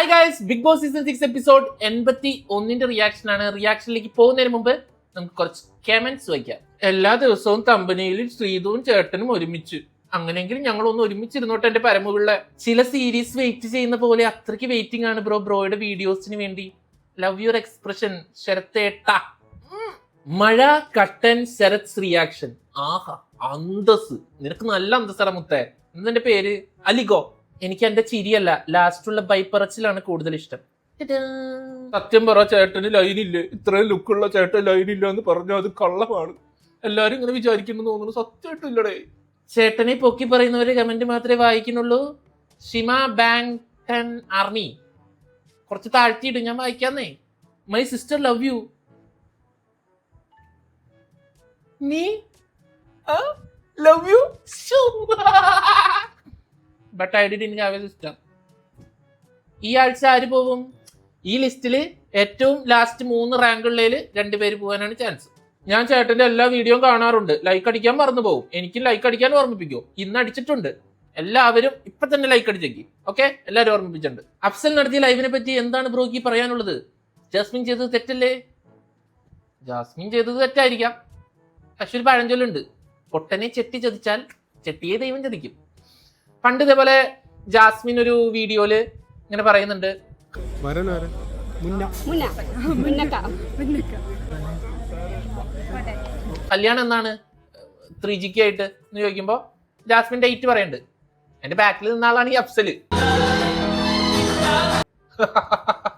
Hi guys Big Boss season six episode എൺപത്തി ഒന്നിന്റെ reaction ആണ് റിയാക്ഷനിലേക്ക് പോകുന്നതിന് മുമ്പ് നമുക്ക് കുറച്ച് കമന്റ്സ് വയ്ക്കാം. എല്ലാ ദിവസവും കമ്പനിയിൽ ശ്രീധുവും ചേട്ടനും ഒരുമിച്ച്. അങ്ങനെയെങ്കിൽ ഞങ്ങൾ ഒന്ന് ഒരുമിച്ചിരുന്നോട്ടെ എന്റെ പരമുകളിലെ ചില സീരീസ് വെയിറ്റ് ചെയ്യുന്ന പോലെ അത്രയ്ക്ക് വെയിറ്റിംഗ് ആണ് ബ്രോ ബ്രോയുടെ വീഡിയോസിന് വേണ്ടി. ലവ് യുവർ എക്സ്പ്രഷൻ ശരത്തേട്ട. മഴ കട്ടൻ ശരത് റിയാക്ഷൻ ആഹാ അന്തസ് നിനക്ക് നല്ല അന്തസ്സറ മുത്തേ. എന്നെ പേര് അലിഗോ. എനിക്ക് എന്റെ ചിരിയല്ല ലാസ്റ്റുള്ള ബൈപ്പറച്ചിലാണ് കൂടുതൽ ഇഷ്ടം സത്യം പറ ചേട്ടന് ലൈൻ ലൈനില്ല? ഇത്രയും ലുക്കുള്ള ചേട്ടൻ ഇല്ല എന്ന് പറഞ്ഞു അത് കള്ളമാണ്. എല്ലാരും ഇങ്ങനെ വിചാരിക്കുന്നു തോന്നുന്നു. സത്യമായിട്ടില്ലടേ. ചേട്ടനെ പൊക്കി പറയുന്നവര് കമന്റ് മാത്രമേ വായിക്കുന്നുള്ളൂ. ഷിമ ബാങ് ടെൻ ആർമി. കുറച്ച് താഴ്ത്തിയിട്ട് ഞാൻ വായിക്കാന്നേ. മൈ സിസ്റ്റർ ലവ് യു നീ love you but I did in have a system ഈ ആഴ്ച ആര് പോകും ഈ ലിസ്റ്റിൽ ഏറ്റവും ലാസ്റ്റ് മൂന്ന് റാങ്കുള്ളതിൽ രണ്ടുപേര് പോകാനാണ് ചാൻസ് ഞാൻ ചേട്ടന്റെ എല്ലാ വീഡിയോയും കാണാറുണ്ട്. ലൈക്ക് അടിക്കാൻ മറന്നു പോകും എനിക്ക് ലൈക്ക് അടിക്കാൻ ഓർമ്മിപ്പിക്കും ഇന്ന് അടിച്ചിട്ടുണ്ട്. എല്ലാവരും ഇപ്പൊ തന്നെ ലൈക്ക് അടിച്ചേക്ക്. ഓക്കെ എല്ലാവരും ഓർമ്മിപ്പിച്ചിട്ടുണ്ട്. അഫ്സൽ നടത്തിയ ലൈവിനെ പറ്റി എന്താണ് ബ്രോക്ക് പറയാനുള്ളത്? ജാസ്മിൻ ചെയ്തത് തെറ്റല്ലേ? ജാസ്മിൻ ചെയ്തത് തെറ്റായിരിക്കാം. പക്ഷെ ഒരു പഴഞ്ചൊല്ലുണ്ട്. പൊട്ടനെ ചെട്ടി ചതിച്ചാൽ ചെട്ടിയെ ദൈവം ചതിക്കും. പണ്ട് ഇതേപോലെ ജാസ്മിൻ ഒരു വീഡിയോയിൽ ഇങ്ങനെ പറയുന്നുണ്ട്. വരണം മുന്ന. മുന്ന. മുന്നക്ക. മുന്നക്ക. കല്യാണം എന്നാണ് ത്രീ ജിക്ക് ആയിട്ട് എന്ന് ചോദിക്കുമ്പോ ജാസ്മിൻ ഡേറ്റ് പറയുന്നുണ്ട് എന്റെ ബാക്കിൽ നിന്ന ആളാണ് ഈ അഫ്സൽ.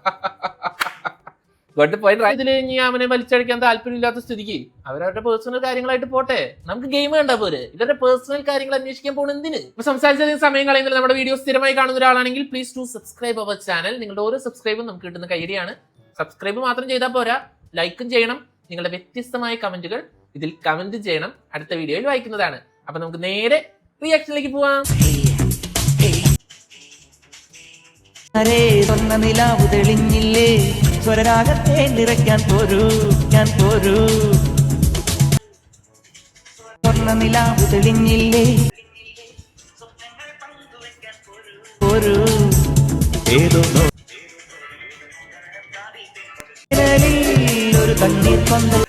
ഇതിൽ ഇനി അവനെ വലിച്ചടിക്കാൻ താല്പര്യമില്ലാത്ത സ്ഥിതിക്ക് അവരവരുടെ പേഴ്സണൽ കാര്യങ്ങളായിട്ട് പോട്ടെ. നമുക്ക് ഗെയിം കണ്ടാ പോരെ. ഇവരുടെ പേഴ്സണൽ കാര്യങ്ങൾ അന്വേഷിക്കാൻ പോകണം എന്തിന്? ഇപ്പൊ സംസാരിച്ചതിന് സമയം കളയുന്നില്ല നമ്മുടെ വീഡിയോ സ്ഥിരമായി കാണുന്ന ഒരാളാണെങ്കിൽ please to subscribe our channel നിങ്ങളുടെ ഓരോ സബ്സ്ക്രൈബും നമുക്ക് കിട്ടുന്ന കൈഡിയാണ് സബ്സ്ക്രൈബ് മാത്രം ചെയ്താൽ പോരാ. ലൈക്കും ചെയ്യണം. നിങ്ങളുടെ വ്യത്യസ്തമായ കമന്റുകൾ ഇതിൽ കമന്റ് ചെയ്യണം. അടുത്ത വീഡിയോയിൽ വായിക്കുന്നതാണ്. അപ്പൊ നമുക്ക് നേരെ റിയാക്ഷനിലേക്ക് പോവാം. അരേ സ്വർണ നിലാവ് തെളിഞ്ഞില്ലേ? സ്വരരാഗത്തെ നിറയ്ക്കാൻ പോരൂ ഞാൻ പോരൂ. സ്വർണ നിലാവ് തെളിഞ്ഞില്ലേ? പോരൂ. ഏതോ ഒരു കണ്ണീർ പന്തൽ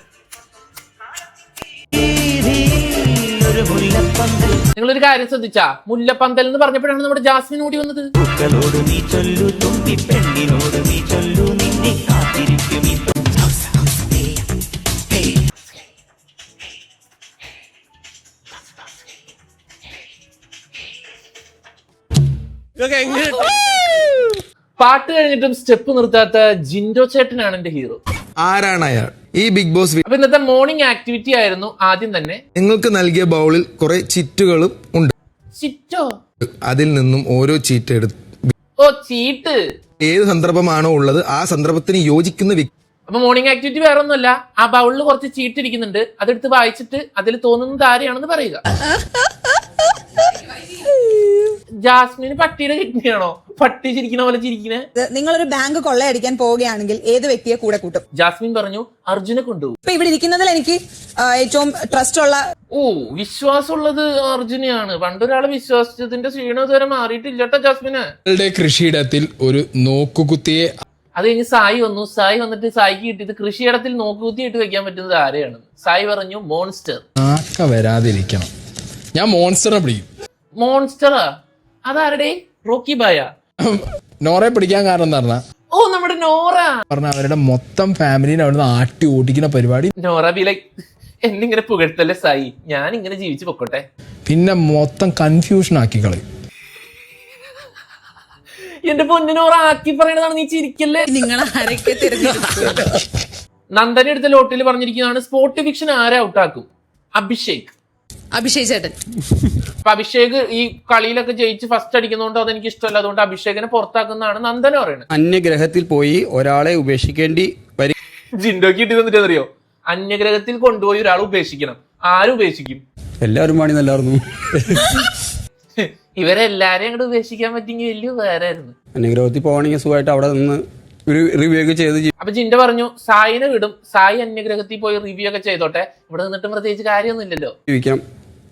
നിങ്ങളൊരു കാര്യം ശ്രദ്ധിച്ചാ? മുല്ലപ്പന്തൽ എന്ന് പറഞ്ഞപ്പോഴാണ് നമ്മുടെ ജാസ്മിൻ ഓടി വന്നത്. പൂക്കളോട് നീ ചൊല്ലു തുമ്പി പെണ്ണിനോട് നീ ചൊല്ലു നിന്നെ കാത്തിരിക്കും ഈ പാട്ട് കഴിഞ്ഞിട്ടും സ്റ്റെപ്പ് നിർത്താത്ത ജിൻഡോ ചേട്ടനാണ് എന്റെ ഹീറോ. ആരാണ് അയാൾ? ഈ ബിഗ് ബോസ് വീ- അപ്പൊ ഇന്നത്തെ മോർണിംഗ് ആക്ടിവിറ്റി ആയിരുന്നു ആദ്യം തന്നെ. നിങ്ങൾക്ക് നൽകിയ ബൗളിൽ കുറെ ചിറ്റുകളും ഉണ്ട്. ചിറ്റോ? അതിൽ നിന്നും ഓരോ ചീറ്റ് എടുത്ത് ഓ ചീട്ട്. ഏത് സന്ദർഭമാണോ ഉള്ളത് ആ സന്ദർഭത്തിന് യോജിക്കുന്ന വ്യക്തി അപ്പൊ മോർണിംഗ് ആക്ടിവിറ്റി വേറെ ഒന്നുമല്ല ആ ബൗളിൽ കുറച്ച് ചീട്ട് ഇരിക്കുന്നുണ്ട്. അതെടുത്ത് വായിച്ചിട്ട് അതിൽ തോന്നുന്നത് ആരെയാണെന്ന് പറയുക. ജാസ്മിന് പട്ടിയുടെ കിഡ്നിയാണോ? പട്ടി ചിരിക്കണ പോലെ ചിരിക്കണേ. നിങ്ങളൊരു ബാങ്ക് കൊള്ളയടിക്കാൻ പോവുകയാണെങ്കിൽ ഏത് വ്യക്തിയെ കൂടെ കൂട്ടും? ജാസ്മിൻ പറഞ്ഞു അർജുനെ കൊണ്ടുപോകും. ഇപ്പൊ ഇവിടെ ഇരിക്കുന്നതിൽ എനിക്ക് ആ, ഏറ്റവും ട്രസ്റ്റ് ഉള്ള ഓ വിശ്വാസമുള്ളത് അർജുനെയാണ്. പണ്ടൊരാളെ വിശ്വാസിച്ചതിന്റെ ക്ഷീണം ഇതുവരെ മാറിയിട്ടില്ലട്ടോ ജാസ്മിന്. നിങ്ങളുടെ കൃഷിയിടത്തിൽ ഒരു നോക്കുകുത്തിയെ അത് കഴിഞ്ഞ് സായി വന്നു. സായി വന്നിട്ട് സായിക്ക് കിട്ടിയത് കൃഷിയിടത്തിൽ നോക്കുകുത്തിയിട്ട് വെക്കാൻ പറ്റുന്നത് ആരെയാണ്? സായി പറഞ്ഞു മോൺസ്റ്റർ ആക്ക വരാതിരിക്കണം. ഞാൻ മോൺസ്റ്ററിനെ പിടിക്കും. മോൺസ്റ്ററാ അതാരുടെ? റോക്കി ബായ. നോറെ പിടിക്കാൻ കാരണം എന്താ പറഞ്ഞാ ഓ നമ്മുടെ നോറ. പറഞ്ഞ അവരുടെ മൊത്തം ഫാമിലിനെ അവിടുന്ന് ആട്ടി ഓടിക്കുന്ന പരിപാടി. നോറ ബി ലൈക്ക് എന്നിങ്ങനെ പുകഴ്ത്തല്ലേ സായി? ഞാൻ ഇങ്ങനെ ജീവിച്ചു പൊക്കോട്ടെ. പിന്നെ മൊത്തം കൺഫ്യൂഷൻ ആക്കി കളി. എന്റെ പൊന്നിനോറ ആക്കി പറയണതാണ് നീ ചിരിക്കല്ലേ? നിങ്ങൾ ആരൊക്കെ നന്ദന എടുത്ത ലോട്ടിൽ പറഞ്ഞിരിക്കുന്നതാണ് സ്പോട്ട് ഫിക്ഷൻ ആരെ ഔട്ടാക്കും അഭിഷേക്. അഭിഷേക് ചേട്ടൻ. അപ്പൊ അഭിഷേക് ഈ കളിയിലൊക്കെ ജയിച്ച് ഫസ്റ്റ് അടിക്കുന്നതുകൊണ്ട് അതെനിക്ക് ഇഷ്ടമല്ല. അതുകൊണ്ട് അഭിഷേകിനെ പുറത്താക്കുന്നതാണ് നന്ദന പറയുന്നത്. അന്യഗ്രഹത്തിൽ പോയി ഒരാളെ ഉപേക്ഷിക്കേണ്ടി വരും ജിൻഡോക്ക് കിട്ടി അന്യഗ്രഹത്തിൽ കൊണ്ടുപോയി ഒരാൾ ഉപേക്ഷിക്കണം. ആരും ഉപേക്ഷിക്കും? എല്ലാവരും പാടി നല്ലായിരുന്നു ഇവരെല്ലാരെയും അങ്ങോട്ട് ഉപേക്ഷിക്കാൻ പറ്റിയെങ്കിൽ വലിയ ഉപകാരമായിരുന്നു. അന്യഗ്രഹത്തിൽ പോകണമെങ്കിൽ സുഖമായിട്ട് അവിടെ നിന്ന് റിവ്യൂ ഒക്കെ ചെയ്ത് അപ്പൊ ജിൻഡ പറഞ്ഞു സായിനെ വിടും. സായി അന്യഗ്രഹത്തിൽ പോയി റിവ്യൂ ഒക്കെ ചെയ്തോട്ടെ. ഇവിടെ നിന്നിട്ടും പ്രത്യേകിച്ച് കാര്യമൊന്നുമില്ലല്ലോ. ജീവിക്കാം.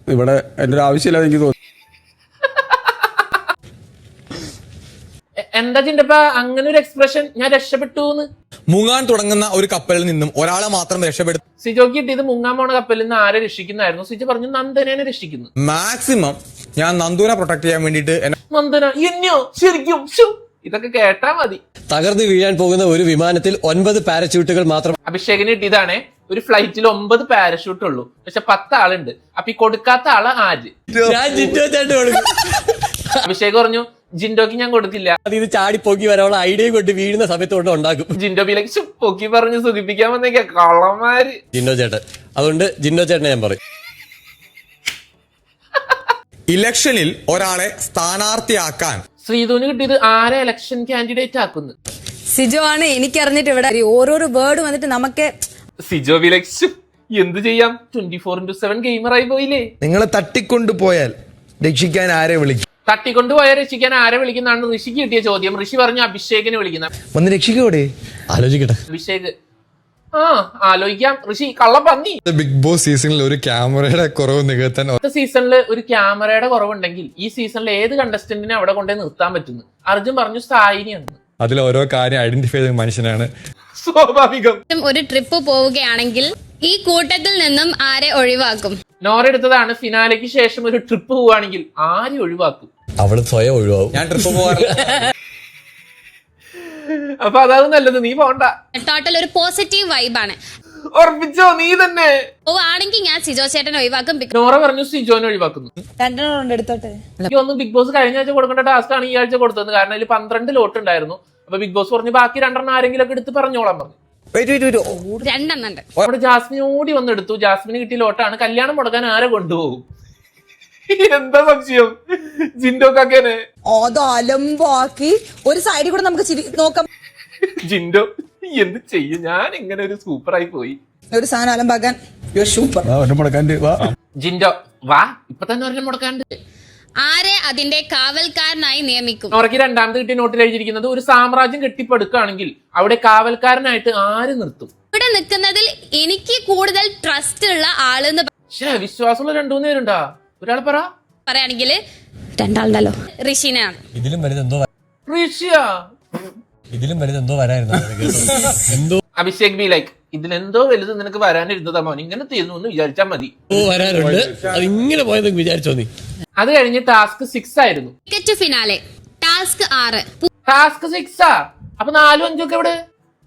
ഇവിടെ എന്റെ ഒരു ആവശ്യമില്ലാതെ എനിക്ക് തോന്നി എന്താ ചിന്തപ്പ അങ്ങനെ ഒരു എക്സ്പ്രഷൻ ഞാൻ രക്ഷപ്പെട്ടു എന്ന് മുങ്ങാൻ തുടങ്ങുന്ന ഒരു കപ്പലിൽ നിന്നും ഒരാളെ മാത്രം രക്ഷപ്പെടുത്തും സിജോക്ക് കിട്ടിയത് മുങ്ങാൻ പോണ കപ്പലിൽ നിന്ന് ആരെ രക്ഷിക്കുന്നായിരുന്നു. സിജോ പറഞ്ഞു നന്ദനെ രക്ഷിക്കുന്നു. മാക്സിമം ഞാൻ നന്ദുനെ പ്രൊട്ടക്ട് ചെയ്യാൻ വേണ്ടിട്ട് നന്ദന എന്നോ ശരിക്കും ഇതൊക്കെ കേട്ടാ മതി. തകർന്നു വീഴാൻ പോകുന്ന ഒരു വിമാനത്തിൽ ഒൻപത് പാരച്യൂട്ടുകൾ മാത്രം അഭിഷേകിന് ഇതാണ് ഒരു ഫ്ലൈറ്റിൽ ഒമ്പത് പാരഷൂട്ട് ഉള്ളൂ. പക്ഷെ പത്ത് ആളുണ്ട്. അപ്പൊ ഈ കൊടുക്കാത്ത ആൾ ആര്? ഞാൻ ജിൻഡോ ചേട്ടൻ കൊടുക്കും. അഭിഷേക് പറഞ്ഞു ജിൻഡോക്ക് ഞാൻ കൊടുക്കില്ല. അത് ഇത് ചാടി പൊക്കി വരാനുള്ള ഐഡിയ കൊണ്ട് വീഴുന്ന സമയത്ത് കൊണ്ട് ഉണ്ടാക്കും. ജിൻഡോ ബിലേക്ക് പൊക്കി പറഞ്ഞ് സുഖിപ്പിക്കാൻ വന്നേക്ക. കള്ളമാര് ജിൻഡോ ചേട്ടൻ. അതുകൊണ്ട് ജിൻഡോ ചേട്ടനെ ഞാൻ പറയും. ഇലക്ഷനിൽ ഒരാളെ സ്ഥാനാർത്ഥിയാക്കാൻ ശ്രീധുവിന് കിട്ടിയത് ആരെ ഇലക്ഷൻ കാൻഡിഡേറ്റ് ആക്കുന്നു? സിജോ ആണ് എനിക്കറിഞ്ഞിട്ട് ഇവിടെ ഓരോരോ വേർഡ് വന്നിട്ട് നമുക്ക് സിജോ ബിലക്സ് എന്ത് ചെയ്യാം? ട്വന്റി ഫോർ ഇന്റു സെവൻ ആയി പോയില്ലേ. നിങ്ങളെ തട്ടിക്കൊണ്ടുപോയാൽ രക്ഷിക്കാൻ ആരെ വിളിക്കും? തട്ടിക്കൊണ്ടുപോയ രക്ഷിക്കാൻ ആരെ വിളിക്കുന്നതാണ് ഋഷിക്ക് കിട്ടിയ ചോദ്യം. ഋഷി പറഞ്ഞു അഭിഷേകിനെ വിളിക്കുന്ന. വന്ന് രക്ഷിക്കോടെ ആലോചിക്കട്ടെ. അഭിഷേക് ആ ആലോചിക്കാം. ഋഷി കള്ളം പന്നി ബിഗ് ബോസ് സീസണിൽ ഒരു ക്യാമറയുടെ കുറവ് നികത്താൻ അടുത്ത സീസണിൽ ഒരു ക്യാമറയുടെ കുറവുണ്ടെങ്കിൽ ഈ സീസണിൽ ഏത് കണ്ടസ്റ്റന്റിനെ അവിടെ കൊണ്ടേ നിർത്താൻ പറ്റുന്നു? അർജുൻ പറഞ്ഞു സായിനിയാണ്. അതിൽ ഓരോ കാര്യം ഐഡന്റിഫൈ ചെയ്ത മനുഷ്യനാണ്. സ്വാഭാവികം. ഒരു ട്രിപ്പ് പോവുകയാണെങ്കിൽ ഈ കൂട്ടത്തിൽ നിന്നും ആരെ ഒഴിവാക്കും? നോറ എടുത്തതാണ്. ഫിനാലയ്ക്ക് ശേഷം ഒരു ട്രിപ്പ് പോവുകയാണെങ്കിൽ ആരെ ഒഴിവാക്കും? അവൾ സ്വയം ഒഴിവാകും. ഞാൻ ട്രിപ്പ് പോകാറില്ല അപ്പൊ അതാണ് നല്ലത് നീ പോണ്ട. ടോട്ടൽ ഒരു പോസിറ്റീവ് വൈബാണ് ഉറപ്പിച്ചോ നീ തന്നെ. ഓ ആണെങ്കിൽ ഞാൻ സിജോ ചേട്ടൻ ഒഴിവാക്കും. നോറ പറഞ്ഞു സിജോനെ ഒഴിവാക്കുന്നു. രണ്ടെണ്ണം ഉണ്ട് എടുത്തോട്ടെ. എനിക്ക് തോന്നുന്നു ബിഗ് ബോസ് കഴിഞ്ഞ ആഴ്ച കൊടുക്കേണ്ട ടാസ്ക് ആണ് ഈ ആഴ്ച കൊടുത്തത്. കാരണം അതിൽ പന്ത്രണ്ട് ലോട്ട് ഉണ്ടായിരുന്നു. അപ്പൊ ബിഗ് ബോസ് പറഞ്ഞു ബാക്കി രണ്ടെണ്ണം ആരെങ്കിലും ഒക്കെ എടുത്ത് പറഞ്ഞോളാം പറഞ്ഞു. രണ്ടെണ്ണം ഉണ്ട്. അവിടെ ജാസ്മിൻ ഓടി വന്നെടുത്തു. ജാസ്മിന് കിട്ടിയ ലോട്ടാണ് കല്യാണം മുടക്കാൻ ആരെ കൊണ്ടുപോകും? എന്താ സംശയം? ജിൻഡോ കാക്കേനെ ഓതാലും വാക്കി. ഒരു സൈഡിൽ കൂടെ നമുക്ക് ചിരി നോക്കാം. ജിൻഡോ എന്ത് ചെയ്യും? ഞാൻ ഇങ്ങനെ ഒരു സൂപ്പറായി പോയി. ഒരു സാധനം അലമ്പാക്കാൻ യു സൂപ്പർ മുടക്കാണ്ട് വാ ജിൻഡോ വാ. ഇപ്പൊ തന്നെ ഒരെണ്ണം മുടക്കാണ്ട് ആരെ അതിന്റെ കാവൽക്കാരനായി നിയമിക്കും? അവർക്ക് രണ്ടാമത്തെ കിട്ടിയ നോട്ടിൽ എഴുതിയിരിക്കുന്നത് ഒരു സാമ്രാജ്യം കെട്ടിപ്പടുക്കുകയാണെങ്കിൽ അവിടെ കാവൽക്കാരനായിട്ട് ആര് നിർത്തും? ഇവിടെ നിൽക്കുന്നതിൽ എനിക്ക് കൂടുതൽ ട്രസ്റ്റ് ഉള്ള ആളെന്ന് പക്ഷേ വിശ്വാസമുള്ള രണ്ടു മൂന്ന് പേരുണ്ടാ. ഒരാൾ പറ. പറയുകയാണെങ്കിൽ രണ്ടാളുണ്ടല്ലോ. ഋഷിനാണ് ഇതിലും വലുത് എന്തോ ഋഷ്യ. ഇതിലും വലുത് എന്തോ വരായിരുന്നു എന്തോ അഭിഷേക് ബി ലൈക്ക് ഇതിലെന്തോ വലുത് നിനക്ക് വരാനിരുന്നതാ മോൻ ഇങ്ങനെ തീർന്നു എന്ന് വിചാരിച്ചാൽ മതി. വരാനുണ്ട് അത് ഇങ്ങനെ പോയത് വിചാരിച്ചോ നീ. അത് കഴിഞ്ഞ് ടാസ്ക് സിക്സ് ആയിരുന്നു. ടിക്കറ്റ് ഫിനാലെ ടാസ്ക് ആറ്. ടാസ്ക് സിക്സാ അപ്പൊ നാലും അഞ്ചും ഒക്കെ എവിടെ?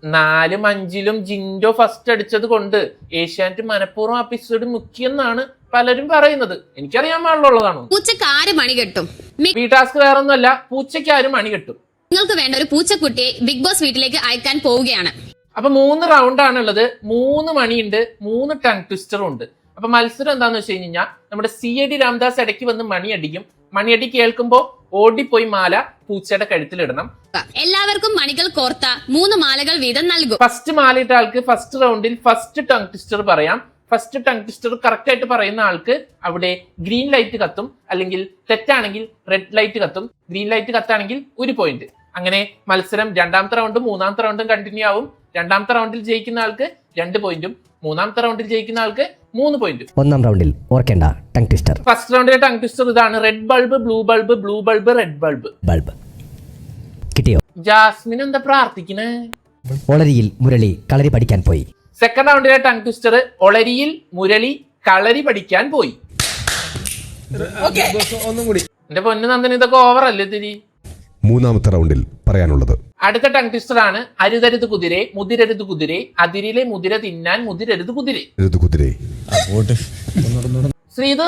നാലും അഞ്ചിലും ജിൻഡോ ഫസ്റ്റ് അടിച്ചത് കൊണ്ട് ഏഷ്യാനെറ്റ് മനഃപൂർവം എപ്പിസോഡ് മുക്കിയെന്നാണ് പലരും പറയുന്നത്. എനിക്കറിയാൻ പാടുള്ളതാണോ പൂച്ചക്ക് ആര് മണി കെട്ടും? ഈ ടാസ്ക് വേറെ ഒന്നുമല്ല പൂച്ചയ്ക്ക് ആരും മണി കെട്ടും? നിങ്ങൾക്ക് വേണ്ട ഒരു പൂച്ചക്കുട്ടിയെ ബിഗ് ബോസ് വീട്ടിലേക്ക് അയക്കാൻ പോവുകയാണ്. അപ്പൊ മൂന്ന് റൗണ്ട് ആണുള്ളത്. മൂന്ന് മണിയുണ്ട് മൂന്ന് ടങ് ട്വിസ്റ്ററും ഉണ്ട്. അപ്പൊ മത്സരം എന്താന്ന് വെച്ച് കഴിഞ്ഞാൽ നമ്മുടെ സി എ ഡി രാംദാസ് ഇടയ്ക്ക് വന്ന് മണിയടിക്കും മണിയടി കേൾക്കുമ്പോ ഓടിപ്പോയി മാല പൂച്ചയുടെ കഴുത്തിലിടണം. എല്ലാവർക്കും മണികൾ കോർത്ത മൂന്ന് മാലകൾ വീതം നൽകും. ഫസ്റ്റ് മാലയിട്ട ആൾക്ക് ഫസ്റ്റ് റൗണ്ടിൽ ഫസ്റ്റ് ടങ് ട്വിസ്റ്റർ പറയാം. ഫസ്റ്റ് ടങ് ട്വിസ്റ്റർ കറക്റ്റ് ആയിട്ട് പറയുന്ന ആൾക്ക് അവിടെ ഗ്രീൻ ലൈറ്റ് കത്തും അല്ലെങ്കിൽ തെറ്റാണെങ്കിൽ റെഡ് ലൈറ്റ് കത്തും ഗ്രീൻ ലൈറ്റ് കത്താണെങ്കിൽ ഒരു പോയിന്റ് അങ്ങനെ മത്സരം രണ്ടാമത്തെ റൗണ്ടും മൂന്നാമത്തെ റൗണ്ടും കണ്ടിന്യൂ ആവും. രണ്ടാമത്തെ റൗണ്ടിൽ ജയിക്കുന്ന ആൾക്ക് രണ്ട് പോയിന്റും മൂന്നാമത്തെ റൗണ്ടിൽ ജയിക്കുന്ന ആൾക്ക് മൂന്ന് പോയിന്റ്. ഒന്നാം റൗണ്ടിൽ ഓർക്കേണ്ട ടങ് ട്വിസ്റ്റർ. ഫസ്റ്റ് റൗണ്ടിലെ ടങ് ട്വിസ്റ്റർ ഇതാണ്. Red bulb blue bulb blue bulb red bulb bulb കിട്ടിയോ? ജാസ്മിൻ എന്താ പ്രാർത്ഥിക്കണേ? ഒളരിയിൽ മുരളി കളരി പഠിക്കാൻ പോയി. സെക്കൻഡ് റൗണ്ടിലെ ടങ് ട്വിസ്റ്റർ ഒളരിയിൽ മുരളി കളരി പഠിക്കാൻ പോയി. ഒന്നും കൂടി എന്റെ പൊന്നു നന്ദന ഇതൊക്കെ ഓവർ അല്ലേ തിരി മൂന്നാമത്തെ റൗണ്ടിൽ പറയാനുള്ളത് അടുത്ത ടങ് ട്വിസ്റ്റർ ആണ്. അരുതരുത് കുതിരെ മുതിരരുത് കുതിരെ അതിരിലെ മുതിര തിന്നാൻ മുതിരരുത് കുതിരെ. കുതിരെ. ശ്രീത്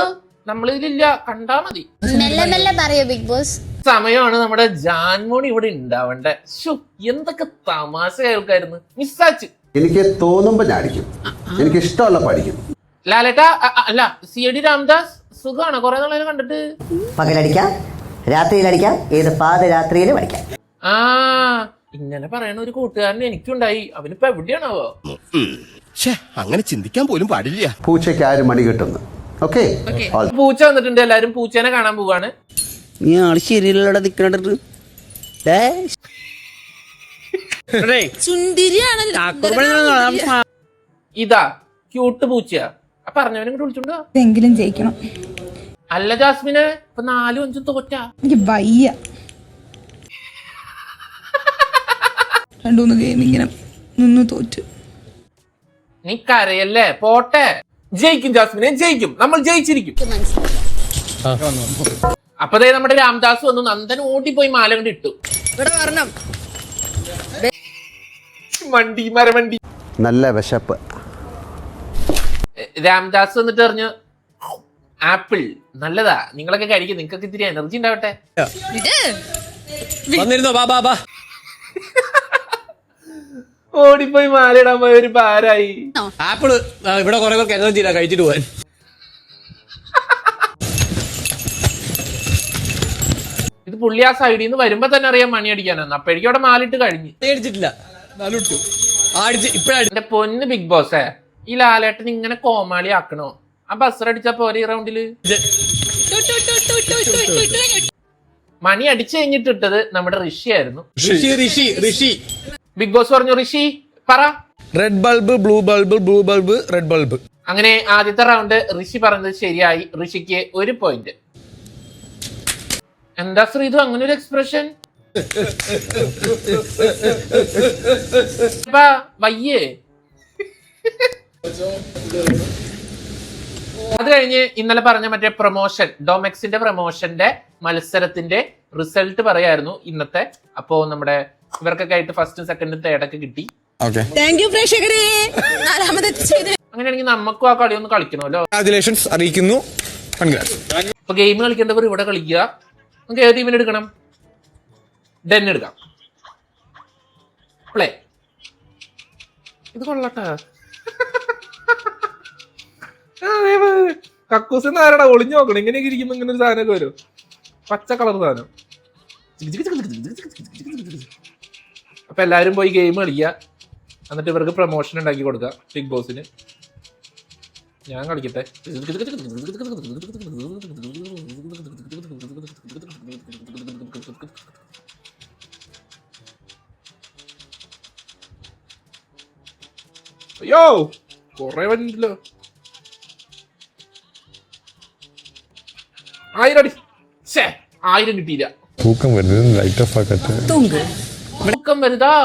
നമ്മളിതിലില്ല കണ്ടാ മതി. മെല്ലെ മെല്ലെ പറയൂ ബിഗ് ബോസ് സമയമാണ് നമ്മുടെ ജാൻമോണി ഇവിടെ ഉണ്ടാവണ്ടേ ശോ എന്തൊക്കെ തമാശ കേൾക്കായിരുന്നു. മിസ്സാച്ച്. എനിക്ക് തോന്നുമ്പോ ഞാൻ അടിക്കും. എനിക്ക് ഇഷ്ടമല്ല പഠിക്കും. ലാലേട്ട അല്ല സി എ ഡി രാംദാസ് സുഖാണ്? കൊറേ നാളെ കണ്ടിട്ട്. പകലടിക്കാം രാത്രിയിലടിക്കാം ഏത് പാതരാത്രിയിലും അടിക്കാം. ആ ഇങ്ങനെ പറയണ ഒരു കൂട്ടുകാരൻ എനിക്കുണ്ടായി. അവനിപ്പോ എവിടെയാണാവോ? അങ്ങനെ ചിന്തിക്കാൻ പോലും പാടില്ല. പൂച്ചയ്ക്ക് ആര് മണി കിട്ടുന്നു. ഓക്കെ പൂച്ച വന്നിട്ടുണ്ട്. എല്ലാരും പൂച്ചേനെ കാണാൻ പോവാണ്. നീ ആൾ ശരിയല്ലടാ നിക്കണത്. ഇതാ ക്യൂട്ട് പൂച്ചയാ. ആ പറഞ്ഞവനെ ഇങ്ങോട്ട് വിളിച്ചോണ്ടോ എങ്കിലും ജയിക്കണം. അല്ല ജാസ്മിനെ ഇപ്പൊ നാലും അഞ്ചും തോറ്റാ. എനിക്ക് വയ്യ. രണ്ടു മൂന്ന് ഗെയിം ഇങ്ങനെ നിന്ന് തോറ്റ്. നിക്കറിയല്ലേ? പോട്ടെ. ജയിക്കും ജാസ്മിനെ ജയിക്കും. നമ്മൾ ജയിച്ചിരിക്കും. അപ്പതേ നമ്മുടെ രാംദാസ് വന്നു. നന്ദൻ ഓടിപ്പോയി മാല കൊണ്ട് ഇട്ടു. ഇവിടെ വരണം. വണ്ടി മരവണ്ടി. നല്ല വിശപ്പ്. രാംദാസ് വന്നിട്ട് പറഞ്ഞു ആപ്പിൾ നല്ലതാ. നിങ്ങളൊക്കെ കഴിക്കും. നിങ്ങൾക്കൊക്കെ ഇത്തിരി എനർജി ഉണ്ടാവട്ടെ വന്നിരുന്നോ? ബാ ബാ ബാ ഓടിപ്പോയി മാലയിടാൻ പോയ ഒരു പാരായി ആപ്പിൾ ഇവിടെ കുറെ പേർക്ക് എനർജി ഇല്ല കഴിച്ചിട്ട് പോവാൻ. ഇത് പുള്ളി ആ സൈഡിൽ നിന്ന് വരുമ്പോ തന്നെ അറിയാം മണി അടിക്കാനാണ് അപ്പോഴേക്കും അവിടെ മാലിട്ട് കഴിഞ്ഞു. അടിച്ചിട്ടില്ല. നാലുട്ടു അടിച്ച് ഇപ്പഴടി എന്റെ പൊന്ന് ബിഗ് ബോസേ ഈ ലാലേട്ടൻ ഇങ്ങനെ കോമാളി ആക്കണോ? ആ ബസ് അടിച്ചാ പോരെ ഈ റൗണ്ടിൽ? മണി അടിച്ചു കഴിഞ്ഞിട്ടിട്ടത് നമ്മുടെ ഋഷി ആയിരുന്നു. ഋഷി ഋഷി ഋഷി. ബിഗ് ബോസ് പറഞ്ഞു ഋഷി പറ. Red bulb blue bulb blue bulb red bulb അങ്ങനെ ആദ്യത്തെ റൗണ്ട് ഋഷി പറഞ്ഞത് ശരിയായി. ഋഷിക്ക് ഒരു പോയിന്റ് എന്താ ശ്രീതു അങ്ങനെ ഒരു എക്സ്പ്രഷൻ വയ്യേ. അത് കഴിഞ്ഞ് ഇന്നലെ പറഞ്ഞ മറ്റേ പ്രൊമോഷൻ ഡോമെക്സിന്റെ പ്രൊമോഷന്റെ മത്സരത്തിന്റെ റിസൾട്ട് പറയായിരുന്നു ഇന്നത്തെ. അപ്പോ നമ്മുടെ ഇവർക്കൊക്കെ ആയിട്ട് ഫസ്റ്റും സെക്കൻഡും തേർഡൊക്കെ കിട്ടി താങ്ക് യു പ്രേക്ഷകരെ അങ്ങനെയാണെങ്കിൽ നമുക്കും ആ കളി ഒന്ന് കളിക്കണമല്ലോ അറിയിക്കുന്നു അപ്പൊ ഗെയിം കളിക്കേണ്ടവർ ഇവിടെ കളിക്കുക നമുക്ക് ഏത് ടീമിന് എടുക്കണം ഡെൻ എടുക്കാം പ്ലേ ഇത് കൊള്ളട്ടെ കക്കൂസ് ആരടാ ഒളിഞ്ഞു നോക്കണം ഇങ്ങനെയൊക്കെ ഇരിക്കുമ്പോ ഇങ്ങനെ ഒരു സാധനമൊക്കെ വരും പച്ച കളർ സാധനം അപ്പൊ എല്ലാരും പോയി ഗെയിം കളിക്കുക എന്നിട്ട് ഇവർക്ക് പ്രൊമോഷൻ ഉണ്ടാക്കി കൊടുക്കുക ബിഗ് ബോസിന് ഞാൻ കളിക്കട്ടെ. അയ്യോ കൊറേ വന്നില്ലോ ആയിരം അടി. ആയിരം കിട്ടിയില്ല. തൂക്കം വരുന്നത് ലൈറ്റ് ഓഫ് ആക്കട്ടെ തൂക്കം വരുതാ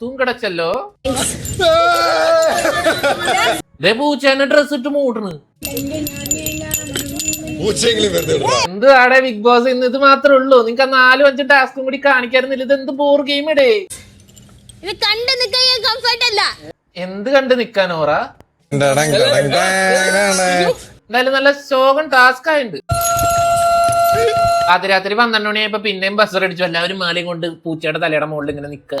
തൂങ്കടച്ചല്ലോ എന്താടെ ഡ്രസ് ഇട്ട് മൂട്ടണ്. എന്ത് ആടെ ബിഗ് ബോസ് ഇന്ന് ഇത് മാത്രമേ ഉള്ളൂ. നിങ്ങൾക്ക് നാലും അഞ്ചും ടാസ്കും കൂടി കാണിക്കാറുന്നില്ല ഇത് എന്ത് ബോർ ഗെയിം ഇടേ? ഇത് കണ്ടു നിൽക്കാൻ കംഫർട്ട് അല്ല. എന്ത് കണ്ട് നിക്കാൻ ഓറ. എന്തായാലും നല്ല ശോകം ടാസ്ക് ആയിണ്ട് രാത്രി പന്ത്രണ്ട് മണിയായപ്പോ പിന്നെയും ബസ് അടിച്ചു എല്ലാവരും മാലയും കൊണ്ട് പൂച്ചയുടെ തലയുടെ മുകളിൽ ഇങ്ങനെ നിക്കുക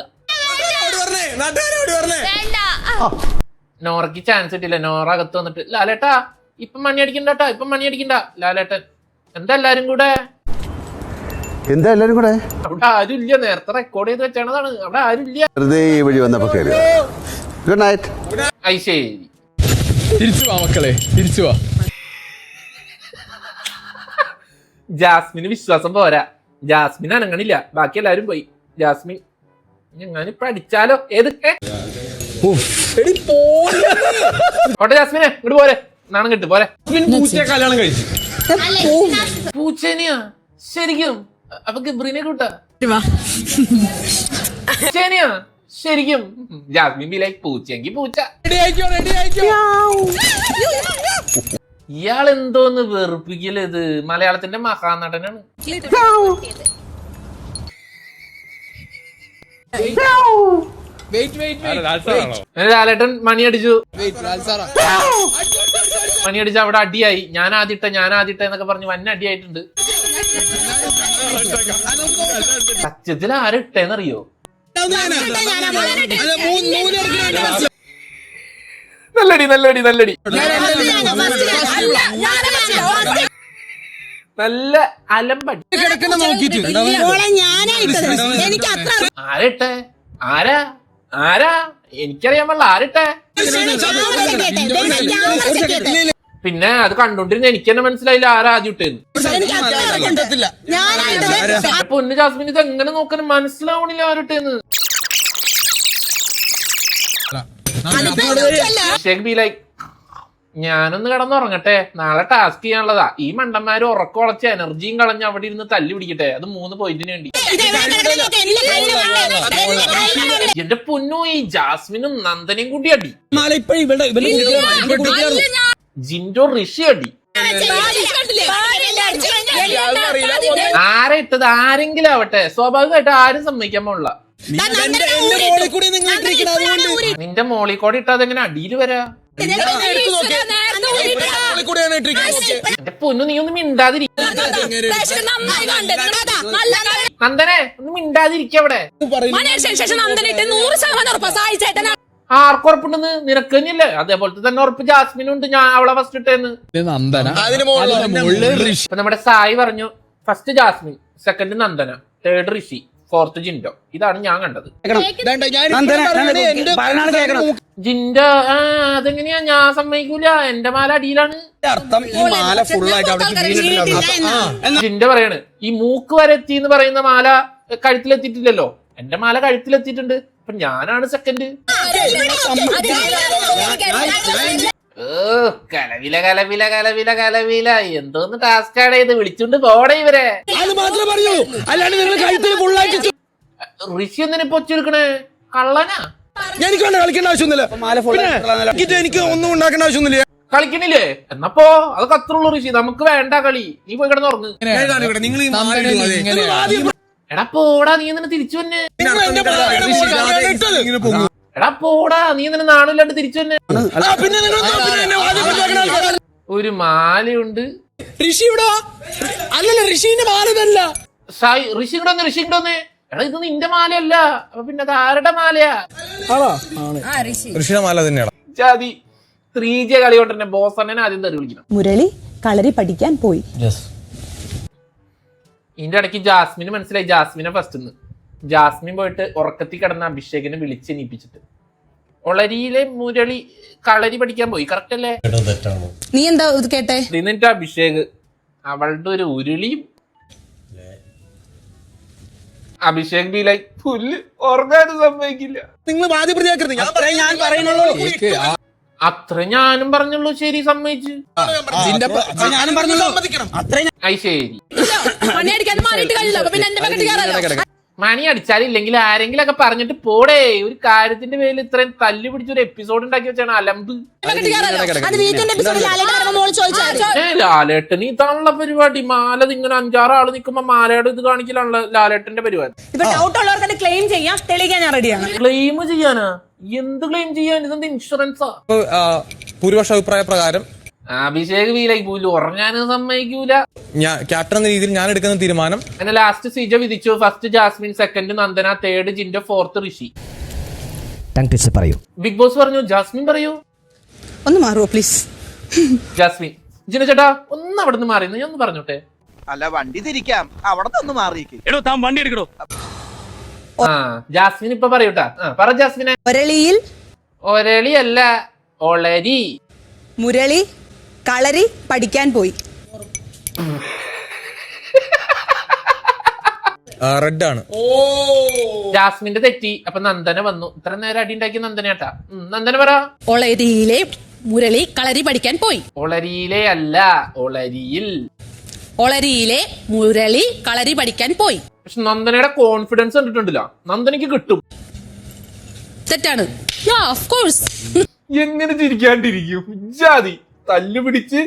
നോറയ്ക്ക് ചാൻസ് കിട്ടില്ല നോറ അകത്ത് വന്നിട്ട് ലാലേട്ടാ ഇപ്പം മണി അടിക്കണ്ടാട്ടാ ഇപ്പം മണി അടിക്കണ്ട. ലാലേട്ടൻ എന്താ എല്ലാരും കൂടെ? എന്താ എല്ലാരും കൂടെ? അവിടെ ആരും ഇല്ല. നേരത്തെ റെക്കോർഡ് ചെയ്ത് വെച്ചാണതാണ്. അവിടെ ആരും ഇല്ല. വെറുതെ ഈ വഴി വന്നപ്പോ ഗുഡ് നൈറ്റ് ഐ ശരി. തിരിച്ചു വാ മക്കളെ തിരിച്ചു വാ. ജാസ്മിന് വിശ്വാസം പോരാ. ജാസ്മിൻ അനങ്ങണില്ല. ബാക്കി എല്ലാരും പോയി. ജാസ്മിൻ ഞാനിപ്പോ അടിച്ചാലോ ഏത്? ഏ? ഓട്ടെ ജാസ്മിനെ ഇങ്ങോട്ട് പോരെ. നാണം കിട്ടു പോരെ. കല്യാണം കഴിച്ചു. പൂച്ചേനിയാ ശരിക്കും. അപ്പൊ ഗബ്രീനെ കൂട്ടാ. പൂച്ചേനിയാ ശരിക്കും. ജാസ്മിൻ ബി ലൈക്ക് പൂച്ചയെങ്കി പൂച്ച. ഇയാൾ എന്തോന്ന് വെറുപ്പിക്കൽ ഇത് മലയാളത്തിന്റെ മഹാനടനാണ് ലാലേട്ടൻ മണിയടിച്ചു മണിയടിച്ച് അവിടെ അടിയായി ഞാൻ ആദ്യത്തെ ഞാൻ ആദ്യത്തെ എന്നൊക്കെ പറഞ്ഞ് വൻ അടിയായിട്ടുണ്ട് സത്യത്തിൽ ആരിട്ടേന്നറിയോ നല്ലടി നല്ലടി നല്ലടി. നല്ല അലമ്പടി. ആരട്ടെ? ആരാ? ആരാ? എനിക്കറിയാൻ പാടില്ല. ആരട്ടെ? പിന്നെ അത് കണ്ടോണ്ടിരുന്ന എനിക്ക് തന്നെ മനസ്സിലായില്ല ആരാ ആദ്യം ഇട്ടേന്ന്. പൊന്നു ജാസ്മിൻ ഇത് എങ്ങനെ നോക്കാൻ മനസ്സിലാവണില്ല ആരിട്ടേന്ന് ഷേഖ് ബി ലൈക്ക് ഞാനൊന്ന് കിടന്നുറങ്ങട്ടെ നാളെ ടാസ്ക് ചെയ്യാനുള്ളതാ ഈ മണ്ടന്മാര് ഉറക്കം ഉളച്ച് എനർജിയും കളഞ്ഞ് അവിടെ ഇരുന്ന് തല്ലി പിടിക്കട്ടെ അത് മൂന്ന് പോയിന്റിന് വേണ്ടി എന്റെ പൊന്നു ഈ ജാസ്മിനും നന്ദനയും കൂടി അടി ജിൻഡോ ഋഷി അടി ആരെ ഇട്ടത് ആരെങ്കിലും ആവട്ടെ സ്വാഭാവികമായിട്ട് ആരും സമ്മതിക്കാൻ പോണില്ല മോളിൽ കൂടി നിന്റെ മോളി കൂടെ ഇട്ടാ അതെങ്ങനെ അടിയിൽ വരാ? പൊന്നു നീ ഒന്നും മിണ്ടാതിരി നന്ദനെ ഒന്ന് മിണ്ടാതിരിക്ക അവിടെ. ആർക്കുറപ്പുണ്ടെന്ന് നിനക്ക് തന്നെയല്ലേ? അതേപോലത്തെ തന്നെ ഉറപ്പ് ജാസ്മിനുണ്ട് ഞാൻ അവളെ ഫസ്റ്റ് ഇട്ടേന്ന്. നമ്മുടെ സായി പറഞ്ഞു first Jasmin second Nandana third Rishi. Fourth Jinto. ഇതാണ് ഞാൻ കണ്ടത്. ജിൻഡോ ആ അതെങ്ങനെയാ? ഞാൻ സമ്മതിക്കൂല. എന്റെ മാല അടിയിലാണ്. അർത്ഥം ഈ മാല ഫുള്ളായിട്ട് അവിടെ ജിൻഡോ പറയാണ് ഈ മൂക്ക് വരെ എത്തി എന്ന് പറയുന്ന മാല കഴുത്തിലെത്തിയിട്ടില്ലല്ലോ. എന്റെ മാല കഴുത്തിലെത്തിയിട്ടുണ്ട്. അപ്പൊ ഞാനാണ് സെക്കൻഡ് ഓ കലവില കലവില കലവില കലവില. എന്തോന്ന് ടാസ്ക് ആണ് ഇത്? വിളിച്ചുകൊണ്ട് പോടെ ഇവരെ. അത് മാത്രമേ പറയൂ. അല്ലാണ്ട് നിങ്ങൾ കഴുത്തിൽ ഫുള്ളായിട്ട് ഋഷി എന്തിനാ പൊച്ചെടുക്കണേ കള്ളനാ? എനിക്ക് വേണ്ട കളിക്കേണ്ട ആവശ്യമൊന്നുമില്ല. മാല പിന്നെ, എനിക്ക് ഒന്നും ഉണ്ടാക്കേണ്ട ആവശ്യമൊന്നുമില്ല. കളിക്കണില്ലേ? എന്നപ്പോ അത് കത്രയുള്ളൂ ഋഷി. നമുക്ക് വേണ്ട കളി. നീ പോയി കിടന്നുറങ്ങ് നിങ്ങൾ ഈ മാല ഇങ്ങനെ എടാ പോടാ നീ എന്തിനാ തിരിച്ചു വന്നെ? എടാ പോടാ നീ നിന്നെ നാണില്ലാണ്ട് തിരിച്ചു തന്നെ? ഒരു മാലയുണ്ട്. ഋഷി ഇവിടെ അല്ലല്ല ഋഷിന്റെ മാലതല്ല സായി ഋഷി വന്നേ ഋഷി വന്നേ. എടാ ഇത് നിന്റെ മാലയല്ല. അപ്പൊ പിന്നെ അത് ആരുടെ മാലയാ? ഋഷിയുടെ മാല തന്നെയാണ് ജാതി ത്രീ ജെ കളി കൊണ്ട് തന്നെ ബോസ് തന്നെ ആദ്യം തെറി വിളിക്കണം മുരളി കളരി പഠിക്കാൻ പോയി. ഇതിന്റെ ഇടയ്ക്ക് ജാസ്മിന് മനസ്സിലായി ജാസ്മിനെ ഫസ്റ്റ് ജാസ്മിൻ പോയിട്ട് ഉറക്കത്തിൽ കിടന്ന അഭിഷേകിനെ വിളിച്ചെണീപ്പിച്ചിട്ട് ഒളരിയിലെ മുരളി കളരി പഠിക്കാൻ പോയി കറക്റ്റ് അല്ലേ നീ എന്താ ഇത് കേട്ടെ നിന്നിട്ട് അഭിഷേക് അവളുടെ ഒരു ഉരുളിയും അഭിഷേക് ബി ലൈക്ക് പുല്ല് ഉറങ്ങാനും സമ്മതിക്കില്ല നിങ്ങൾ ഞാൻ പറയാം ഞാൻ പറയുന്നുള്ളൂ അത്ര ഞാനും പറഞ്ഞുള്ളൂ ശരി സമ്മതിച്ച് ഇതിന്റെ പ- ഞാനും പറഞ്ഞല്ലോ സമ്മതിക്കണം ഐ ശരി പിന്നെ മണി അടിച്ചാലില്ലെങ്കിൽ ആരെങ്കിലും ഒക്കെ പറഞ്ഞിട്ട് പോടേ ഒരു കാര്യത്തിന്റെ പേരിൽ ഇത്രയും തല്ലു പിടിച്ച ഒരു എപ്പിസോഡ് ഉണ്ടാക്കി വെച്ചാണ് അലമ്പ്. ലാലേട്ടൻ ഇതാണുള്ള പരിപാടി. മാല ഇങ്ങനെ അഞ്ചാറ് ആൾ നിൽക്കുമ്പോ മാലയുടെ ഇത് കാണിക്കലാണല്ലോ ലാലേട്ടന്റെ പരിപാടി. ഇപ്പൊ ഡൗട്ട് ഉള്ളവർക്ക് ക്ലെയിം ചെയ്യാം തെളിയിക്കാൻ ഞാൻ റെഡിയാണ് ക്ലെയിം ചെയ്യാനാ? എന്ത് ക്ലെയിം ചെയ്യാൻ? ഇതെന്ത് ഇൻഷുറൻസാ ഭൂരിപക്ഷ അഭിപ്രായ പ്രകാരം അഭിഷേക് വീലായി പോലും ഉറങ്ങാനും സമ്മതിക്കൂല. ഞാൻ ക്യാപ്റ്റൻ എന്ന രീതിയിൽ ഞാൻ എടുക്കുന്ന തീരുമാനം. അങ്ങനെ ലാസ്റ്റ് സിജ വിധിച്ചു. First Jasmin second Nandana third Jinto fourth Rishi. പറയൂ. ബിഗ് ബോസ് പറഞ്ഞു. ജാസ്മിൻ പറയൂ. ഒന്ന് മാറുമോ പ്ലീസ് ജാസ്മിൻ ജിന ചേട്ടാ ഒന്ന് അവിടെ നിന്ന് മാറി. ഞാൻ ഒന്ന് പറഞ്ഞോട്ടെ. അല്ല വണ്ടി തിരിക്കാം. അവിടെ നിന്ന് മാറിയേക്ക്. ആ ജാസ്മിൻ ഇപ്പൊ പറയൂട്ടാ. ആ പറ ജാസ്മിനെ. ഒരളിയിൽ ഒരളി അല്ല ഒളരി. മുരളി കളരി പഠിക്കാൻ പോയി. റെഡ് ആണ് ജാസ്മിന്റെ തെറ്റി. അപ്പൊ നന്ദന വന്നു. ഇത്ര നേരം അടി ഉണ്ടാക്കി നന്ദനേട്ടാ നന്ദന പറ. ഒളരിയിലെ മുരളി കളരി പഠിക്കാൻ പോയി. ഒളരിയിലെ അല്ല ഒളരിയിൽ. ഒളരിയിലെ മുരളി കളരി പഠിക്കാൻ പോയി. പക്ഷെ നന്ദനയുടെ കോൺഫിഡൻസ് കണ്ടിട്ടുണ്ടല്ലോ. നന്ദനക്ക് കിട്ടും. തെറ്റാണ്. ഓഫ് കോഴ്സ് എങ്ങനെ ചിരിക്കാണ്ടിരിക്കും? ജാതി. തല്ലു പിടിച്ച്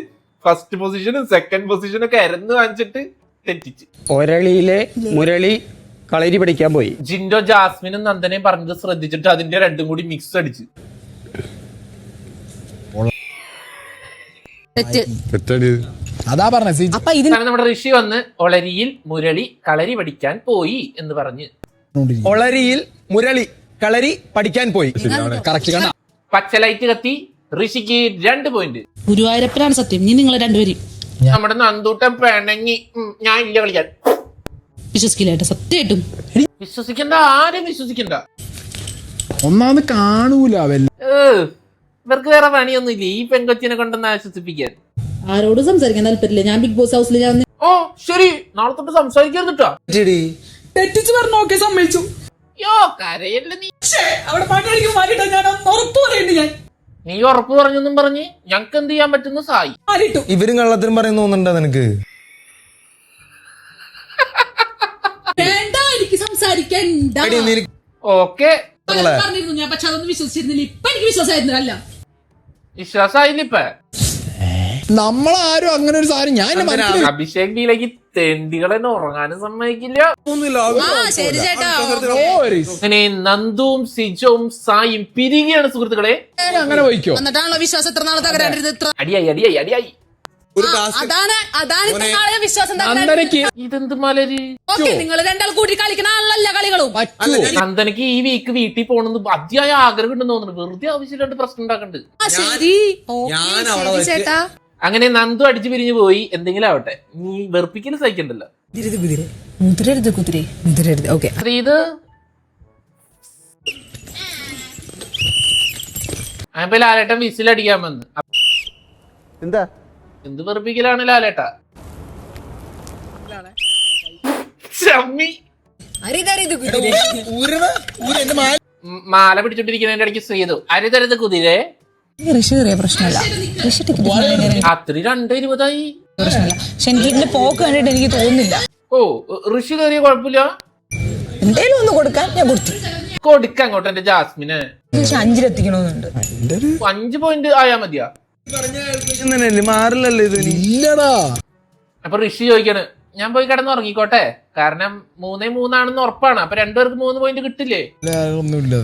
ഫസ്റ്റ് പൊസിഷനും സെക്കൻഡ് പൊസിഷനും ഒക്കെ ഇരന്ന് കാണിച്ചിട്ട് തെറ്റിച്ച്. ഒരളിയിലെ മുരളി കളരി പഠിക്കാൻ പോയി. ജിൻഡോ ജാസ്മിനും നന്ദനയും പറഞ്ഞത് ശ്രദ്ധിച്ചിട്ട് അതിന്റെ രണ്ടും കൂടി മിക്സ് അടിച്ച്. അതാ പറഞ്ഞ സി അപ്പൊ ഇതിന് കാരണം നമ്മുടെ ഋഷി വന്ന് ഒളരിയിൽ മുരളി കളരി പഠിക്കാൻ പോയി എന്ന് പറഞ്ഞ്. ഒളരിയിൽ മുരളി കളരി പഠിക്കാൻ പോയി. കറക്റ്റ്. കണ്ട പച്ചലൈറ്റ് കത്തി ഋഷിക്ക് രണ്ട് പോയിന്റ് ഗുരുവായൂരപ്പനാണ് സത്യം. ഇനി നിങ്ങൾ രണ്ടുപേരും. നമ്മുടെ നന്ദൂട്ടം പിണങ്ങി ഉം, ഞാൻ ഇല്ല കളിക്കാൻ വിശ്വസിക്കില്ല സത്യമായിട്ടും. വിശ്വസിക്കണ്ട ആരും വിശ്വസിക്കണ്ട. ഒന്നാമത് കാണൂല ഏ ഇവർക്ക് വേറെ പണിയൊന്നും ഇല്ല ഈ പെങ്കൊച്ചിനെ കൊണ്ടൊന്ന് ആശ്വസിപ്പിക്കാൻ. ആരോട് സംസാരിക്കാൻ താല്പര്യമില്ല. ഞാൻ ബിഗ് ബോസ് ഹൗസിൽ ഞാൻ ഓ ശരി. നാളെ തൊട്ട് സംസാരിക്കാൻ കേട്ടോ തെറ്റിച്ച് പറഞ്ഞു ഓക്കെ സമ്മതിച്ചു. യോ കരയല്ല നീ. അവിടെ പണിയടിക്കും മാറിയിട്ടാ ഞാൻ ഉറപ്പ് പറയുന്നുണ്ട് ഞാൻ. നീ ഉറപ്പ് പറഞ്ഞെന്നും പറഞ്ഞ് ഞങ്ങക്ക് എന്ത് ചെയ്യാൻ പറ്റുന്ന സായി. ഇവരും കള്ളത്തിനും പറയുന്ന തോന്നുന്നുണ്ടോ നിനക്ക്? വേണ്ട ഓക്കെ. പറഞ്ഞിരുന്നു ഞാൻ പക്ഷെ വിശ്വസിച്ചിരുന്നില്ല. ഇപ്പൊ എനിക്ക് വിശ്വാസമായിരുന്നില്ല നമ്മളാരും അങ്ങനെ ഒരു സാധനം ഞാൻ അഭിഷേക് ബിയിലേക്ക് തെണ്ടികളെ എന്നെ ഉറങ്ങാനും സമ്മതിക്കില്ല. ശരി അങ്ങനെ നന്ദുവും സിജവും സായും പിരികെയാണ് സുഹൃത്തുക്കളെ. അങ്ങനെ അടിയായി അടിയായി അടിയായി. ഒരു അതാണ് അതാണ് ഇതെന്ത് മലര്? നിങ്ങൾ രണ്ടാൾ കൂടി കളിക്കണ ആളല്ല കളികളും. നന്ദനക്ക് ഈ വീക്ക് വീട്ടിൽ പോണെന്ന് അതിയായ ആഗ്രഹം ഉണ്ടെന്ന് തോന്നുന്നു. വെറുതെ ആവശ്യമില്ലാണ്ട് പ്രശ്നം ഉണ്ടാക്കണ്ട്. ശരി. ഞാൻ ചേട്ടാ. അങ്ങനെ നന്ദു അടിച്ചു പിരിഞ്ഞു പോയി. എന്തെങ്കിലും ആവട്ടെ. നീ വെറുപ്പിക്കൽ സഹിക്കണ്ടല്ലോ മുതിരരുത് ശ്രീത് അപ്പൊ ലാലേട്ടൻ വിസിലടിക്കാൻ വന്ന്. എന്താ? എന്ത് വെറുപ്പിക്കലാണ് ലാലേട്ട? മാല പിടിച്ചോണ്ടിരിക്കുന്നതിന്റെ ഇടയ്ക്ക് ശ്രീതു അരുതരുത് കുതിരേ. ഋഷി കയറിയ പ്രശ്നമല്ല. ടിക്കറ്റ് രാത്രി രണ്ട് ഇരുപതായി? പ്രശ്നമല്ല. പോക്ക് കണ്ടിട്ട് എനിക്ക് തോന്നുന്നില്ല. ഓ ഋഷി കയറിയ കുഴപ്പമില്ല? എന്തേലും ഒന്ന് കൊടുക്കാൻ ഞാൻ കൊടുത്തു. കൊടുക്ക അങ്ങോട്ട് എന്റെ ജാസ്മിന്. പക്ഷെ അഞ്ചിലെത്തിക്കണമെന്നുണ്ട് അഞ്ച് പോയിന്റ് ആയാ മതിയാ. മാറില്ലല്ലോ ഇത് ഇല്ലടാ. അപ്പൊ ഋഷി ചോദിക്കാണ് ഞാൻ പോയി കിടന്ന് ഉറങ്ങിക്കോട്ടെ? കാരണം മൂന്നേ മൂന്നാണെന്ന് ഉറപ്പാണ്. അപ്പൊ രണ്ടുപേർക്ക് മൂന്ന് പോയിന്റ് കിട്ടില്ലേ? ഒന്നുമില്ല.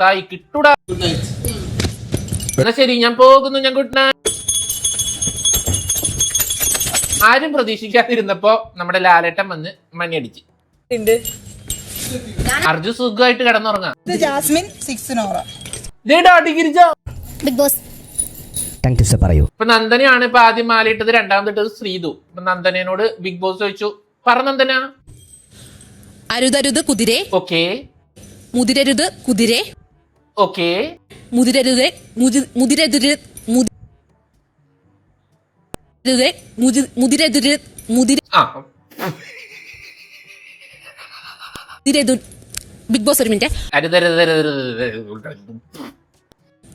സായി കിട്ടൂടാ. എന്നാ ശരി ഞാൻ പോകുന്നു ഞാൻ ഗുഡ് നൈറ്റ് ആരും പ്രതീക്ഷിക്കാതിരുന്നപ്പോ നമ്മുടെ ലാലേട്ടൻ വന്ന് മണിയടിച്ച്. അർജു സുഖമായിട്ട് കിടന്നുറങ്ങാം. ജാസ്മിൻ ബിഗ് ബോസ് ഇപ്പൊ നന്ദനയാണ് ഇപ്പൊ ആദ്യം മാലയിട്ടത് രണ്ടാമതിട്ടത് ശ്രീതു. ഇപ്പൊ നന്ദനയോട് ബിഗ് ബോസ് ചോദിച്ചു പറ നന്ദന. അരുതരുത് കുതിരേ. ഓക്കേ മുതിരരുത് കുതിരേ. ഓക്കെ. ബിഗ് ബോസ് ഒരു മിനിറ്റ്.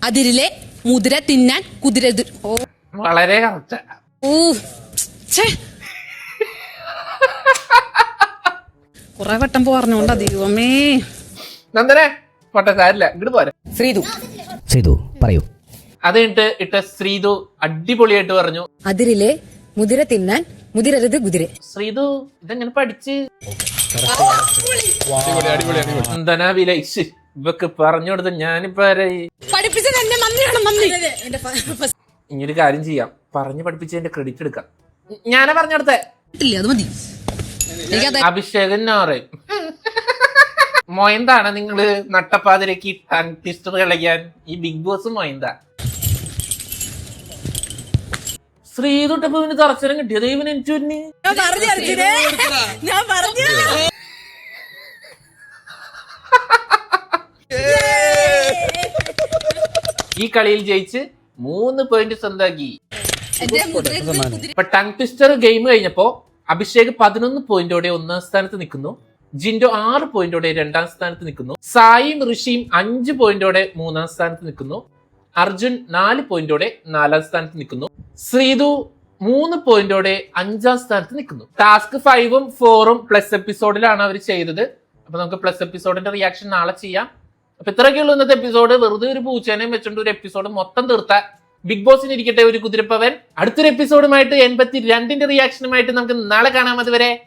അതിരിലെ മുതിര തിന്നാൻ കുതിര വളരെ കുറെ വട്ടം പറഞ്ഞോണ്ടാ ദൈവമേ. നന്ദനേ. പോട്ടെ സാരില്ല. ഇങ്ങോട്ട് പോരെ. ശ്രീതു. ശ്രീതു പറയൂ. അത് കഴിഞ്ഞിട്ട് ഇട്ട ശ്രീതു അടിപൊളിയായിട്ട് പറഞ്ഞു. അതിരിലെ മുതിര തിന്നാൻ മുതിരരുത് കുതിര. ശ്രീതു ഇതെങ്ങനെ പഠിച്ച്? നന്ദന വിലയിച്ച് ഇവക്ക് പറഞ്ഞു കൊടുത്ത ഞാനിപ്പോ കാര്യം ചെയ്യാം. പറഞ്ഞു പഠിപ്പിച്ചതിന്റെ ക്രെഡിറ്റ് എടുക്കാം. ഞാനാ പറഞ്ഞു കൊടുത്തേ. അഭിഷേകൻ നാറേ മൊയന്താണ് നിങ്ങൾ നട്ടപ്പാതിരക്ക് ടങ് ട്വിസ്റ്റർ കളിക്കാൻ ഈ ബിഗ് ബോസ് മൊയന്ത ശ്രീതൊട്ടപ്പോ ഇവന് തറച്ചരം കിട്ടിയത് ദൈവം എനിക്ക് ഞാൻ പറഞ്ഞു ഞാൻ പറഞ്ഞു. ഈ കളിയിൽ ജയിച്ച് മൂന്ന് പോയിന്റ് സ്വന്തമാക്കി ഇപ്പൊ ടങ് ട്വിസ്റ്റർ ഗെയിം കഴിഞ്ഞപ്പോ അഭിഷേക് പതിനൊന്ന് പോയിന്റോടെ ഒന്നാം സ്ഥാനത്ത് നിൽക്കുന്നു. ജിൻഡോ ആറ് പോയിന്റോടെ രണ്ടാം സ്ഥാനത്ത് നിൽക്കുന്നു. സായിയും ഋഷിയും അഞ്ച് പോയിന്റോടെ മൂന്നാം സ്ഥാനത്ത് നിൽക്കുന്നു. അർജുൻ നാല് പോയിന്റോടെ നാലാം സ്ഥാനത്ത് നിൽക്കുന്നു. ശ്രീതു മൂന്ന് പോയിന്റോടെ അഞ്ചാം സ്ഥാനത്ത് നിൽക്കുന്നു. ടാസ്ക് ഫൈവും ഫോറും പ്ലസ് എപ്പിസോഡിലാണ് അവർ ചെയ്തത്. അപ്പൊ നമുക്ക് പ്ലസ് എപ്പിസോഡിന്റെ റിയാക്ഷൻ നാളെ ചെയ്യാം. അപ്പൊ ഇത്രയൊക്കെയുള്ളൂ ഇന്നത്തെ എപ്പിസോഡ് വെറുതെ ഒരു പൂച്ചേനയും വെച്ചോണ്ട് ഒരു എപ്പിസോഡ് മൊത്തം തീർത്ത ബിഗ് ബോസിന് ഇരിക്കട്ടെ ഒരു കുതിരപ്പവൻ. അടുത്തൊരു എപ്പിസോഡുമായിട്ട് എൺപത്തി രണ്ടിന്റെ റിയാക്ഷനുമായിട്ട് നമുക്ക് നാളെ കാണാം. അതുവരെ.